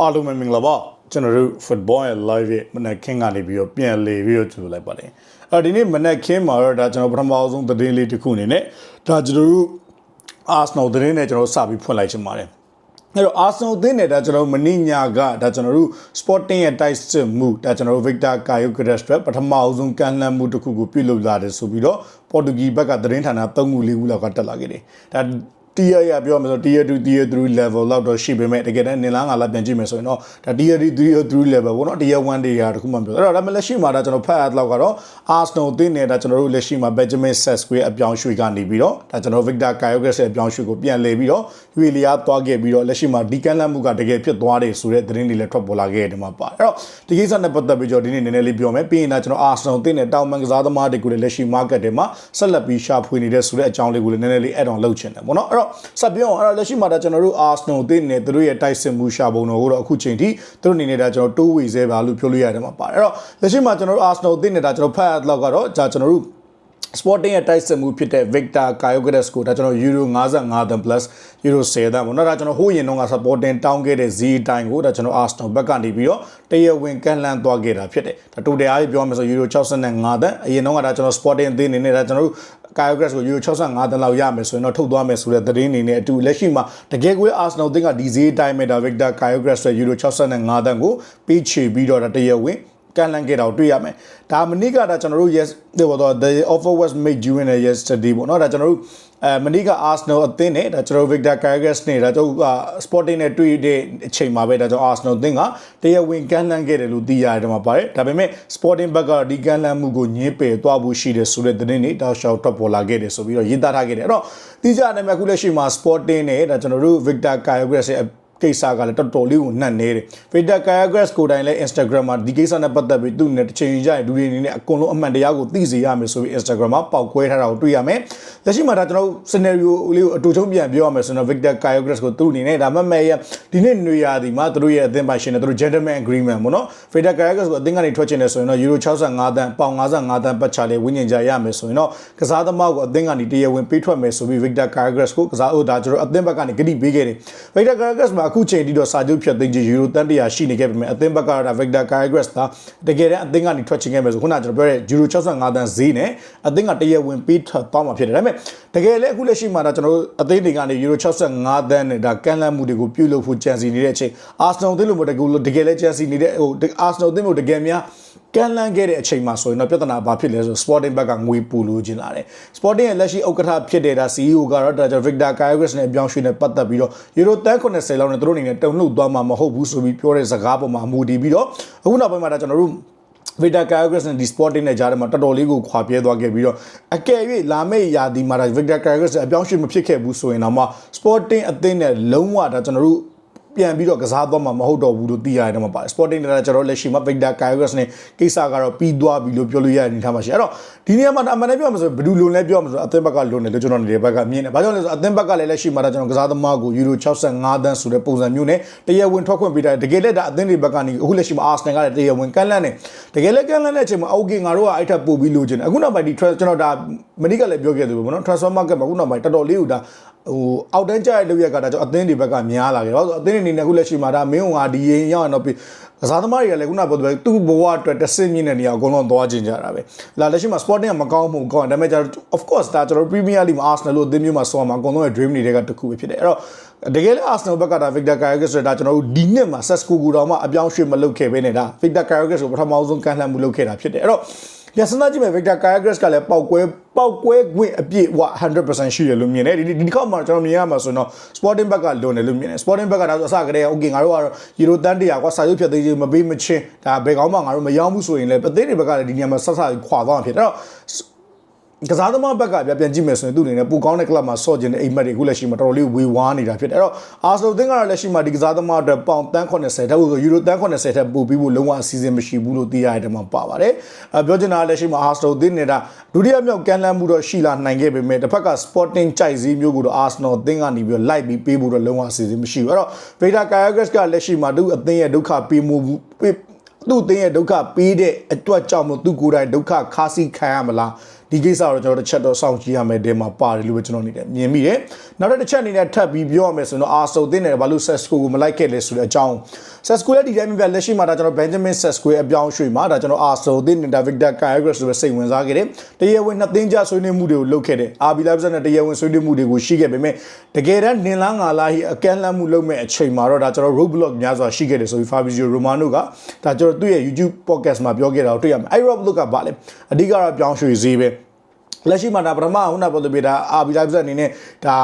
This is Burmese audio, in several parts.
အားလုံးပဲမင်္ဂလာပါကျွန်တော်တို့ football ရဲ့ live ရဲ့မနက်ခင်းကနေပြီးတော့ပြန်လေပြီးတော့ကြိုလိုက်ပါတယ်အဲဒီနေ့မနက်ခင်းမှာတော့ဒါကျွန်တော်ပထမအဆုံးသတင်းလေးတစ်ခုအနေနဲ့ဒါကျွန်တော်တို့ Arsenal သတင်းနဲ့ကျွန်တော်စပြီးဖွင့်လိုက်ချင်ပါတယ်အဲ့တော့ Arsenal အသင်းနဲ့ဒါကျွန်တော်တို့မနေ့ညကဒါကျွန်တော်တို့ Sporting ရဲ့တိုက်စစ်မှုဒါကျွန်တော်တို့ Victor Gyokeres အတွက်ပထမအဆုံးကန်လှမ်းမှုတစ်ခုကိုပြုလုပ်လာတယ်ဆိုပြီးတော့ပေါ်တူဂီဘက်ကသတင်းဌာန၃ခု၄ခုလောက်ကတက်လာခဲ့တယ်ဒါ တီးရရပြောမှာဆို tier 2 tier 3 level လောက်တော့ရှိပေမဲ့တကယ်တမ်းနင်လားငါလားပြန်ကြည့်မယ်ဆိုရင်တော့ဒါ tier 3 tier 3 level ပေါ့နော် tier 1 tier တခုမှမပြောအဲ့တော့ဒါမှလက်ရှိမှာဒါကျွန်တော်ဖတ်ရတော့ကတော့ Arsenal အသင်းနဲ့ဒါကျွန်တော်တို့လက်ရှိမှာ Benjamin Sesko ရဲ့အပြောင်းရွှေ့ကနေပြီးတော့ဒါကျွန်တော် Victor Gyokeres ရဲ့အပြောင်းရွှေ့ကိုပြန်လဲပြီးတော့ရွေလျားသွားခဲ့ပြီးတော့လက်ရှိမှာဒီကန်လန့်မှုကတကယ်ဖြစ်သွားတယ်ဆိုတဲ့သတင်းတွေလည်းထွက်ပေါ်လာခဲ့တယ်မှာပါအဲ့တော့ဒီကိစ္စနဲ့ပတ်သက်ပြီးတော့ဒီနေ့နည်းနည်းလေးပြောမယ်ပြီးရင်ဒါကျွန်တော် Arsenal အသင်းနဲ့တောင်ပန်ကစားသမားတွေကိုလည်းလက်ရှိ market တွေမှာဆက်လက်ပြီးရှာဖွေနေတဲ့ဆိုတဲ့အကြောင်းလေးကိုလည်းနည်းနည်းလေး add on လုပ်ချင်တယ်ပေါ့နော်အဲ့တော့ဆက်ပြောအောင်အဲ့တော့လက်ရှိမှာဒါကျွန်တော်တို့ Arsenal အသင်းနဲ့သူတို့ရဲ့တိုက်စစ်မှုရှာပုံတော်ကိုတော့အခုချိန်ထိသူတို့အနေနဲ့ဒါကျွန်တော်တိုးဝေဆဲပါလို့ပြောလို့ရတယ်မှာပါအဲ့တော့လက်ရှိမှာကျွန်တော်တို့ Arsenal အသင်းနဲ့ဒါကျွန်တော်ဖတ်ရတော့ကတော့ဒါကျွန်တော်တို့ Sporting ရဲ့တိုက်စစ်မှုဖြစ်တဲ့ Victor Gyokeres ကိုဒါကျွန်တော် Euro 55တန် plus Euro 10တန်ပေါ့နော်ဒါကျွန်တော်ဟိုးရင်တော့က Sporting တောင်းခဲ့တဲ့ Z တိုင်းကိုဒါကျွန်တော် Arsenal ဘက်ကနေပြီးတော့တရဝင်ကန်လန်းသွားခဲ့တာဖြစ်တယ်ဒါတိုတယ်အားပြောမယ်ဆို Euro 65တန်အရင်တော့ကဒါကျွန်တော် Sporting အသင်းအနေနဲ့ဒါကျွန်တော်တို့ Gyokeres ကို Euro 65တန်လောက်ရမယ်ဆိုရင်တော့ထုတ်သွားမယ်ဆိုတဲ့သတင်းအနေနဲ့အတူလက်ရှိမှာတကယ်ကို Arsenal အသင်းကဒီ Z တိုင်းမဲ့ဒါ Victor Gyokeres ရဲ့ Euro 65တန်ကိုပေးချေပြီးတော့ဒါတရဝင် ကန်လန်ခဲ့တာကိုတွေ့ရမယ်ဒါမနေ့ကဒါကျွန်တော်တို့ yes ဒီဘောတော့ the offer was made during the yesterday ပေါ့နော်ဒါကျွန်တော်တို့အဲမနေ့က Arsenal အသင်းနဲ့ဒါကျွန်တော် Victor Gyokeres နဲ့ဒါကျွန်တော် Sporting နဲ့တွေ့တဲ့အချိန်မှာပဲဒါကျွန်တော် Arsenal အသင်းကတရားဝင်ကန်လန်ခဲ့တယ်လို့သိရတယ်ဒီမှာပါတယ်ဒါပေမဲ့ Sporting ဘက်ကဒီကန်လန်မှုကိုညင်းပယ်သွားဖို့ရှိတယ်ဆိုတဲ့သတင်းတွေတောက်လျှောက်ထွက်ပေါ်လာခဲ့တယ်ဆိုပြီးတော့ရေးသားထားခဲ့တယ်အဲ့တော့တိကျတယ်မြအခုလက်ရှိမှာ Sporting နဲ့ဒါကျွန်တော်တို့ Victor Gyokeres ရဲ့ ကိစ္စကလည်းတော်တော်လေးကိုနှံ့နေတယ်။ Victor Gyokeres ကိုတိုင်လည်း Instagram မှာဒီကိစ္စနဲ့ပတ်သက်ပြီးသူ့နဲ့တစ်ချိန်ကြရင်လူတွေအနေနဲ့အကုန်လုံးအမှန်တရားကိုသိစေရမယ်ဆိုပြီး Instagram မှာပေါက်ကွဲထားတာကိုတွေ့ရမယ်။လက်ရှိမှာဒါကျွန်တော်တို့ scenario လေးကိုအတူချုံပြန်ပြောရမယ်ဆိုတော့ Victor Gyokeres ကိုသူ့အနေနဲ့ဒါမှမဲ့ရဒီနေ့နေရာဒီမှာသူတို့ရဲ့အသင်းပိုင်ရှင်နဲ့သူတို့ gentleman agreement ပေါ့နော်။ Victor Gyokeres ကိုအသင်းကနေထွက်ချင်တယ်ဆိုရင်တော့ Euro 65တန်ပေါင်55တန်ပတ်ချလေးဝင်းကျင်ကြရမယ်ဆိုရင်တော့ကစားသမားကိုအသင်းကနေတရားဝင်ပေးထွက်မယ်ဆိုပြီး Victor Gyokeres ကိုကစားဦးဒါကျွန်တော်အသင်းဘက်ကနေဂတိပေးခဲ့တယ်။ Victor Gyokeres မှာအခုချိန်ထိတော့စာချုပ်ဖြတ်သိမ်းခြင်းယူရိုတန်တရာရှိနေခဲ့ပေမဲ့အသင်းဘက်ကဒါ Victor Gyokeres သာတကယ်တမ်းအသင်းကနေထွက်ချင်ခဲ့မယ်ဆိုခုနကကျွန်တော်ပြောတဲ့ယူရို65တန်ဈေးနဲ့အသင်းကတရဝင်ပေးထွက်သွားမှာဖြစ်တယ်ဒါပေမဲ့တကယ်လည်းအခုလက်ရှိမှာဒါကျွန်တော်တို့အသင်းတွေကနေယူရို65တန်နဲ့ဒါကန်လန့်မှုတွေကိုပြုလုပ်ဖို့ကြံစီနေတဲ့အချိန် Arsenal အသင်းလိုမျိုးတကယ်တကယ်လည်းကြံစီနေတဲ့ဟို Arsenal အသင်းမျိုးတကယ်များ ကန်လန်းခဲ့တဲ့အချိန်မှာဆိုရင်တော့ပြဿနာဘာဖြစ်လဲဆို Sporting ဘက်ကငွေပူလို့ခြင်းလာတယ် Sporting ရဲ့လက်ရှိဥက္ကဋ္ဌဖြစ်တဲ့ဒါ CEO ကတော့ဒါကြောင့် Victor Gyokeres နဲ့အပြောင်းရွှေ့နဲ့ပတ်သက်ပြီးတော့ Euro 190လောက်နဲ့သူတို့အနေနဲ့တုံ့လှုပ်သွားမှာမဟုတ်ဘူးဆိုပြီးပြောတဲ့စကားပေါ်မှာမူတည်ပြီးတော့အခုနောက်ပိုင်းမှာဒါကျွန်တော်တို့ Victor Gyokeres နဲ့ဒီ Sporting နဲ့ကြားထဲမှာတော်တော်လေးကိုခွာပြဲသွားခဲ့ပြီးတော့အကယ်၍လာမယ့်ရာသီမှာဒါ Victor Gyokeres အပြောင်းရွှေ့မဖြစ်ခဲ့ဘူးဆိုရင်တော့မှ Sporting အသင်းနဲ့လုံးဝဒါကျွန်တော်တို့ ပြန်ပြီးတော့ကစားသွားမှာမဟုတ်တော့ဘူးလို့သိရတယ်တော့မှာပါတယ် Sporting နဲ့ကျွန်တော်လက်ရှိမှာ Victor Gyokeres နဲ့ကိစ္စကတော့ပြီးသွားပြီလို့ပြောလို့ရတဲ့အနေထားမှာရှိအဲ့တော့ဒီနေရာမှာအမှန်တည်းပြောမှာဆိုဘယ်သူလုံလဲပြောမှာဆိုအသင်းဘက်ကလုံတယ်လို့ကျွန်တော်နေတဲ့ဘက်ကမြင်တယ်ဘာကြောင့်လဲဆိုအသင်းဘက်ကလည်းလက်ရှိမှာဒါကျွန်တော်ကစားသမားကိုယူရို65တန်းဆိုတဲ့ပုံစံမျိုးနဲ့တရားဝင်ထွက်ခွင့်ပေးတာတကယ်လက်ဒါအသင်းတွေဘက်ကနေအခုလက်ရှိမှာ Arsenal ကလည်းတရားဝင်ကန့်လန့်နေတကယ်လက်ကန့်လန့်တဲ့အချိန်မှာ okay ငါတို့ကအဲ့ထက်ပို့ပြီးလိုချင်တယ်အခုနောက်ပိုင်းဒီကျွန်တော်ဒါမနီကလည်းပြောခဲ့တယ်ပေါ့နော် transfer market မှာအခုနောက်ပိုင်းတော်တော်လေးကိုဒါ ဟိုအောက်တန်းကျတဲ့လုပ်ရက်ကဒါကြောင့်အသင်းတွေဘက်ကများလာခဲ့တော့အသင်းတွေအနေနဲ့အခုလက်ရှိမှာဒါမင်းကဒီရင်ရောက်ရင်တော့ကစားသမားတွေကလည်းခုနပြောတဲ့သူ့ဘဝအတွက်တစ်စင်းမြင့်တဲ့နေရာအကုန်လုံးသွားကျင်ကြတာပဲလာလက်ရှိမှာ Sporting ကမကောင်းမှုကောင်းဒါပေမဲ့ကျတော့ of course ဒါကျွန်တော် Premier League မှာ Arsenal လို့အသင်းမျိုးမှာဆောမှာအကုန်လုံးရဲ့ dream တွေကတစ်ခုပဲဖြစ်တယ်အဲ့တော့တကယ်လည်း Arsenal ဘက်ကဒါ Victor Gyokeres ဆိုတာကျွန်တော်တို့ဒီနှစ်မှာ Sesco ကိုတော့မှအပြောင်းရွှေ့မလုပ်ခဲ့ဘဲနဲ့ဒါ Victor Gyokeres ကိုပထမဆုံးကန်လှမ်းမှုလုပ်ခဲ့တာဖြစ်တယ်အဲ့တော့ ပြန်စမ်းကြည့်မယ် Victor Gyokeres ကလည်းပောက်ကွဲပောက်ကွဲခွင့်အပြည့်ဟို100%ရှိတယ်လို့မြင်တယ်ဒီဒီခေါက်မှာကျွန်တော်မြင်ရမှာဆိုတော့ Sporting ဘက်ကလွန်တယ်လို့မြင်တယ် Sporting ဘက်ကဒါဆိုအစကတည်းက okay ငါတို့ကတော့ Euro တန်းတရာကွာစာရုပ်ဖြတ်သိမ်းခြင်းမပေးမချင်းဒါဘယ်ကောင်းမှငါတို့မရောက်ဘူးဆိုရင်လည်းအသေးတွေဘက်ကလည်းဒီနေရာမှာဆက်ဆက်ခွာသွားမှာဖြစ်တယ်အဲ့တော့ ကစားသမားဘက်ကပြပြန်ကြည့်မယ်ဆိုရင်သူ့အနေနဲ့ပူကောင်းတဲ့ကလပ်မှာဆော့ကျင်တဲ့အိမ်မက်တွေအခုလက်ရှိမှာတော်တော်လေးဝေဝါးနေတာဖြစ်တယ်အဲ့တော့အာဆယ်သင်းကတော့လက်ရှိမှာဒီကစားသမားအတွက်ပေါင်တန်း80တက်ဖို့ယူရိုတန်း80တက်ပို့ပြီးဖို့လုံးဝအစီအစဉ်မရှိဘူးလို့သိရတဲ့မှာပါပါတယ်အပြောချင်တာလက်ရှိမှာအာဆယ်သင်းနေတာဒုတိယမြောက်ကန်လန်းမှုတော့ရှိလာနိုင်ခဲ့ပေမဲ့တစ်ဖက်က Sporting ကြိုက်စည်းမျိုးကိုတော့ Arsenal အသင်းကနေပြီးတော့လိုက်ပြီးပေးဖို့တော့လုံးဝအစီအစဉ်မရှိဘူးအဲ့တော့ Victor Gyokeres ကလက်ရှိမှာသူ့အသင်းရဲ့ဒုက္ခပေးမှုသူ့အသင်းရဲ့ဒုက္ခပေးတဲ့အတွက်ကြောင့်မို့သူကိုယ်တိုင်ဒုက္ခခါးစီခံရမလား ဒီကိစ္စတော့ကျွန်တော်တစ်ချက်တော့စောင့်ကြည့်ရမယ်ဒီမှာပါတယ်လို့ပဲကျွန်တော်အနေနဲ့မြင်မိတယ်နောက်တစ်ချက်အနေနဲ့ထပ်ပြီးပြောရမယ်ဆိုရင်တော့အာဆိုတင်းတယ်ဘာလို့ Sesco ကိုမလိုက်ခဲ့လဲဆိုတဲ့အကြောင်း Sesco ရဲ့ဒီတိုင်းပြလက်ရှိမှာဒါကျွန်တော် Benjamin Sesco ရဲ့အပြောင်းရွှေ့မှာဒါကျွန်တော်အာဆိုတင်းတယ် Victor Kyrgios ဆိုပဲစိတ်ဝင်စားခဲ့တယ်တရားဝင်နှစ်သိန်းကျဆွေးနွေးမှုတွေကိုလုပ်ခဲ့တယ် RB Live နဲ့တရားဝင်ဆွေးနွေးမှုတွေကိုရှိခဲ့ပေမဲ့တကယ်တမ်းနင်လားငါလားဟိအကန့်လန့်မှုလုပ်မဲ့အချိန်မှာတော့ဒါကျွန်တော် roadblock များစွာရှိခဲ့တယ်ဆိုပြီး Fabrizio Romano ကဒါကျွန်တော်သူ့ရဲ့ YouTube podcast မှာပြောခဲ့တာကိုတွေ့ရမယ်အဲ့ roadblock ကဘာလဲအဓိကတော့ပြောင်းရွှေ့ဈေးပဲ လက်ရှိမှာဒါပထမခုနပြောတဲ့ပြတာ RB Live အနေနဲ့ဒါ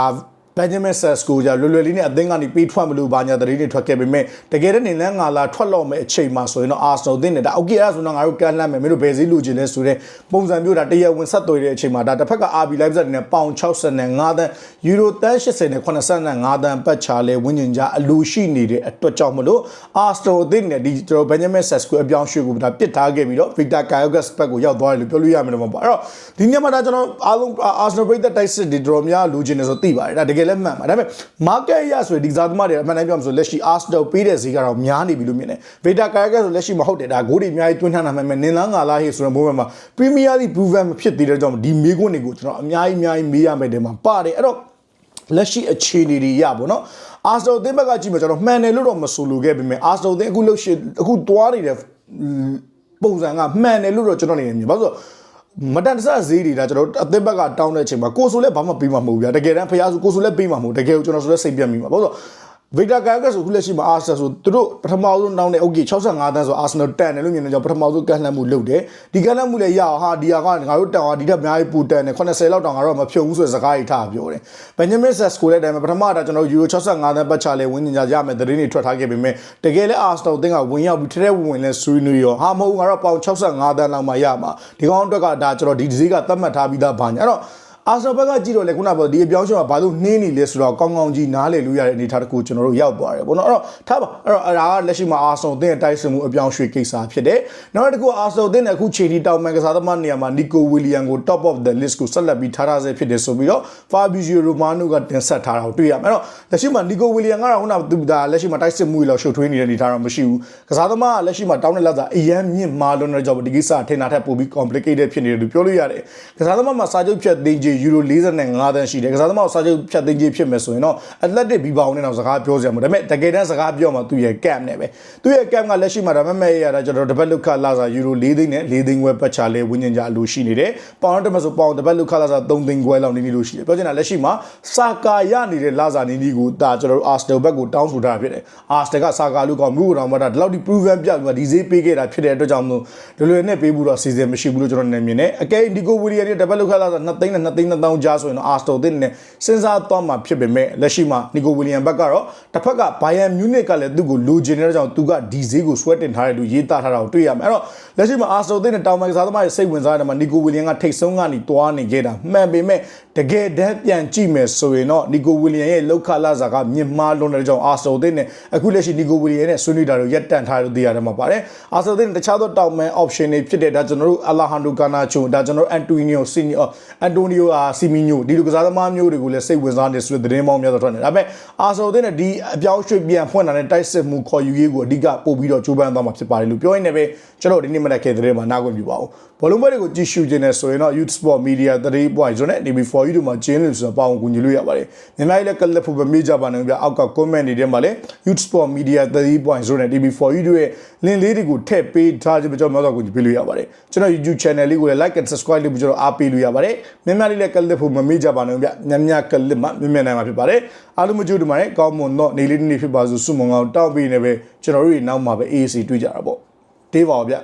Benjamin Sesko じゃလွယ်လွယ်လေးနဲ့အသင်းကနေပြီးထွက်မလို့ဘာညာတရေတွေထွက်ခဲ့ပေမဲ့တကယ်တည်းနေလန်းငါလာထွက်တော့မဲ့အချိန်မှာဆိုရင်တော့ Arsenal တင်းနေတာ okay အဲ့ဒါဆိုတော့ငါတို့ကန်လန့်မယ်မင်းတို့ဘယ်စည်းလူချင်လဲဆိုတဲ့ပုံစံမျိုးဒါတရားဝင်ဆက်သွယ်တဲ့အချိန်မှာဒါတစ်ဖက်က RB Leipzig နဲ့ပေါင်65တန်းယူရိုတန်း80နဲ့85တန်းပတ်ချလဲဝင်းကျင်ကြအလူရှိနေတဲ့အတွက်ကြောင့်မလို့ Arsenal တင်းနဲ့ဒီကျွန်တော် Benjamin Sesko အပြောင်းရွှေ့ကိုဒါပစ်ထားခဲ့ပြီးတော့ Victor Kyogas ဘက်ကိုရောက်သွားတယ်လို့ပြောလို့ရမယ်တော့ပေါ့အဲ့တော့ဒီညမှာဒါကျွန်တော်အားလုံး Arsenal ပြည်သက်တိုက်စစ်ဒီတော်များလူချင်နေဆိုသိပါတယ်ဒါတကယ်လည်းမှန်ပါဒါပေမဲ့ market ရဆိုဒီစားသမားတွေအမှန်တမ်းပြောမှဆိုလက်ရှိ Arsenal ပေးတဲ့ဈေးကတော့များနေပြီလို့မြင်တယ် Victor Kyogas ဆိုလက်ရှိမဟုတ်တယ်ဒါဂိုးတွေအများကြီးတွင်းထားနိုင်မယ်နင်လားငါလားဟေ့ဆိုတဲ့ဘုံမှာ Premier League proven မဖြစ်သေးတဲ့ကြောင့်ဒီမေးခွန်းတွေကိုကျွန်တော်အများကြီးအများကြီးမေးရမယ်တဲ့မှာပါတယ်အဲ့တော့လက်ရှိအခြေအနေတွေရပါတော့အာစတိုသင်းဘက်ကကြည့်မှာကျွန်တော်မှန်တယ်လို့တော့မဆိုလိုခဲ့ပေမဲ့အာစတိုသင်းအခုလှုပ်ရှင်အခုသွားနေတဲ့ပုံစံကမှန်တယ်လို့တော့ကျွန်တော်အနေနဲ့မြင်ပါဆိုတော့ မတန်တဆဈေးတွေဒါကျွန်တော်အသင်းဘက်ကတောင်းတဲ့အချိန်မှာကိုဆိုလည်းဘာမှပေးမှာမဟုတ်ဘူးဗျာတကယ်တမ်းဖျားဆိုကိုဆိုလည်းပေးမှာမဟုတ်တကယ်ကိုကျွန်တော်ဆိုလည်းစိတ်ပြတ်မိမှာဘာလို့ဆို ဗီတာကာကဆိုခုလက်ရှိမှာအာဆယ်ဆိုသူတို့ပထမဆုံးတောင်းတဲ့ okay 65တန်းဆိုအာဆနယ်တန်တယ်လို့မြင်နေကြပထမဆုံးကန်လှမ်းမှုလုပ်တယ်ဒီကန်လှမ်းမှုလည်းရအောင်ဟာဒီဟာကငါတို့တန်အောင်ဒီထက်အများကြီးပူတန်တယ်80လောက်တောင်ငါတို့မဖြုံဘူးဆိုတဲ့စကားကြီးထားပြောတယ်ဘန်ဂျမင်ဆက်စကိုလည်းတိုင်မှာပထမတာကျွန်တော်ယူရို65တန်းပတ်ချလဲဝင်းညင်ကြရမယ်သတင်းတွေထွက်ထားခဲ့ပေမဲ့တကယ်လည်းအာဆနယ်တင်းကဝင်ရောက်ပြီးထဲထဲဝင်ဝင်လဲဆွေးနွေးရောဟာမဟုတ်ငါတို့ပေါင်65တန်းလောက်မှရမှာဒီကောင်အတွက်ကဒါကျွန်တော်ဒီဈေးကသတ်မှတ်ထားပြီးသားဘာညာအဲ့တော့ အာဆနယ်ဘက်ကကြည့်တော့လေခုနကပြောဒီအပြောင်းအရွှေ့ကဘာလို့နှင်းနေလဲဆိုတော့ကောင်းကောင်းကြီးနားလည်လို့ရတဲ့အနေအထားတစ်ခုကျွန်တော်တို့ရောက်သွားတယ်ပေါ့နော်အဲ့တော့ထားပါအဲ့တော့အဲ့ဒါကလက်ရှိမှာအာဆနယ်တင်းရဲ့တိုက်စစ်မှုအပြောင်းအရွှေ့ကိစ္စဖြစ်တယ်နောက်တစ်ခုအာဆနယ်တင်းရဲ့အခုချိန်ထိတောင်မန်ကစားသမားနေရာမှာနီကိုဝီလီယံကို top of the list ကိုဆက်လက်ပြီးထားထားဆဲဖြစ်တယ်ဆိုပြီးတော့ Fabrizio Romano ကတင်ဆက်ထားတာကိုတွေ့ရမယ်အဲ့တော့လက်ရှိမှာနီကိုဝီလီယံကတော့ခုနကသူဒါလက်ရှိမှာတိုက်စစ်မှုတွေလောက်ရှုပ်ထွေးနေတဲ့အနေအထားတော့မရှိဘူးကစားသမားကလက်ရှိမှာတောင်းတဲ့လက်စာအရန်မြင့်မာလွန်တဲ့ကြောင့်ဒီကိစ္စထင်တာထက်ပိုပြီး complicated ဖြစ်နေတယ်လို့ပြောလို့ရတယ်ကစားသမားမှာစာချုပ်ဖြတ်သိမ်းခြင်းယူရို45 5တန်းရှိတယ်ကစားသမားကိုစာချုပ်ဖြတ်သိမ်းခြင်းဖြစ်မယ်ဆိုရင်တော့ Athletic ဘီဘောင်နဲ့တော့စကားပြောစရာမလိုဒါပေမဲ့တကယ်တမ်းစကားပြောမှသူ့ရဲ့ cap နဲ့ပဲသူ့ရဲ့ cap ကလက်ရှိမှာဒါပေမဲ့ရတာကျွန်တော်တပတ်လုခလာစာယူရို4သိန်းနဲ့4သိန်းခွဲပတ်ချလဲဝင်းကျင်ကြအလိုရှိနေတယ်ပေါင်တက်မဆိုပေါင်တပတ်လုခလာစာ3သိန်းခွဲလောက်နေနေလို့ရှိတယ်ပြောချင်တာလက်ရှိမှာစာကာရနေတဲ့လာစာနေနေကိုဒါကျွန်တော်တို့ Arsenal ဘက်ကိုတောင်းဆိုထားဖြစ်တယ် Arsenal ကစာကာလူကောင်မှုကောင်မတာဒီလောက်ဒီ proven ပြပြီးဒီဈေးပေးခဲ့တာဖြစ်တဲ့အတွက်ကြောင့်မလို့လွယ်လွယ်နဲ့ပေးဘူးတော့စီစဉ်မရှိဘူးလို့ကျွန်တော်နေမြင်တယ်အကဲဒီကိုဝီလီယံနဲ့တပတ်လုခလာစာ2သိန်းနဲ့2သိန်း2000ကြားဆိုရင်တော့ Arsenal တင်နဲ့စဉ်းစားသွားမှာဖြစ်ပေမဲ့လက်ရှိမှာနီကိုဝီလီယံဘက်ကတော့တစ်ဖက်ကဘိုင်ယန်မြူးနစ်ကလည်းသူ့ကိုလိုချင်နေတဲ့ကြောင့်သူကဒီဈေးကိုဆွဲတင်ထားတယ်လို့ရေးသားထားတာကိုတွေ့ရမယ်အဲ့တော့လက်ရှိမှာအာဆယ်တင်နဲ့တောင်မန်ကစားသမားရဲ့စိတ်ဝင်စားတဲ့မှာနီကိုဝီလီယံကထိတ်ဆုံးကနေတွားနေခဲ့တာမှန်ပေမဲ့တကယ်တမ်းပြန်ကြည့်မယ်ဆိုရင်တော့နီကိုဝီလီယံရဲ့လောက်ခလာစာကမြင့်မားလွန်တဲ့ကြောင့်အာဆယ်တင်နဲ့အခုလက်ရှိနီကိုဝီလီယံနဲ့ဆွေးနွေးတာတော့ရက်တန့်ထားလို့သိရတယ်မှာပါတယ်အာဆယ်တင်တခြားသောတောင်မန် option တွေဖြစ်တဲ့ဒါကျွန်တော်တို့အလာဟန်ဒိုကာနာချိုဒါကျွန်တော်တို့အန်တိုနီယိုစီနီယိုအန်တိုနီယိုအာစီမီညိုဒီလိုကစားသမားမျိုးတွေကိုလည်းစိတ်ဝင်စားနေဆိုတဲ့သတင်းပေါင်းများစွာထွက်နေဒါပေမဲ့အာဆယ်တင်နဲ့ဒီအပြောင်းရွှေ့ပြန်ဖွင့်လာတဲ့တိုက်စစ်မှုခေါ်ယူရေးကိုအဓိကပို့ပြီးတော့ကြိုးပမ်းသွားမှာဖြစ်ပါတယ်လို့ပြောရင်းနဲ့ပဲကျွန်တော်ဒီနေ့မနက်ခင်းသတင်းမှာနားခွင့်ပြုပါဦးဘောလုံးပွဲတွေကိုကြည့်ရှုခြင်းနဲ့ဆိုရင်တော့ Youth Sport Media 3.0နဲ့ DB4 U တို့မှာကျင်းလို့ဆိုတော့ပေါအောင်ကူညီလို့ရပါတယ်မြန်မာပြည်လည်းကလပ်ဖို့ပဲမေးကြပါနိုင်ပြအောက်က comment တွေထဲမှာလည်း Youth Sport Media 3.0နဲ့ DB4 U တို့ရဲ့ link လေးတွေကိုထည့်ပေးထားခြင်းပဲကျွန်တော်များစွာကူညီပေးလို့ရပါတယ်ကျွန်တော် YouTube channel လေးကိုလည်း like and subscribe လုပ်ပြီးကျွန်တော်အားပေးလို့ရပါတယ်မြန်မာပြည်လည်းကလပ်ဖို့မမေးကြပါနိုင်ပြညံ့ညကလပ်မှာမြင်မြင်နိုင်မှာဖြစ်ပါတယ်အားလုံးမကြိုးတမနဲ့ကောင်းမွန်တော့နေလေးနေ့ဖြစ်ပါစို့စုမုံအောင်တောက်ပြီးနေပဲကျွန်တော်တို့နောက်မှာပဲ AAC တွေ့ကြတာပေါ့တေးပါဗျ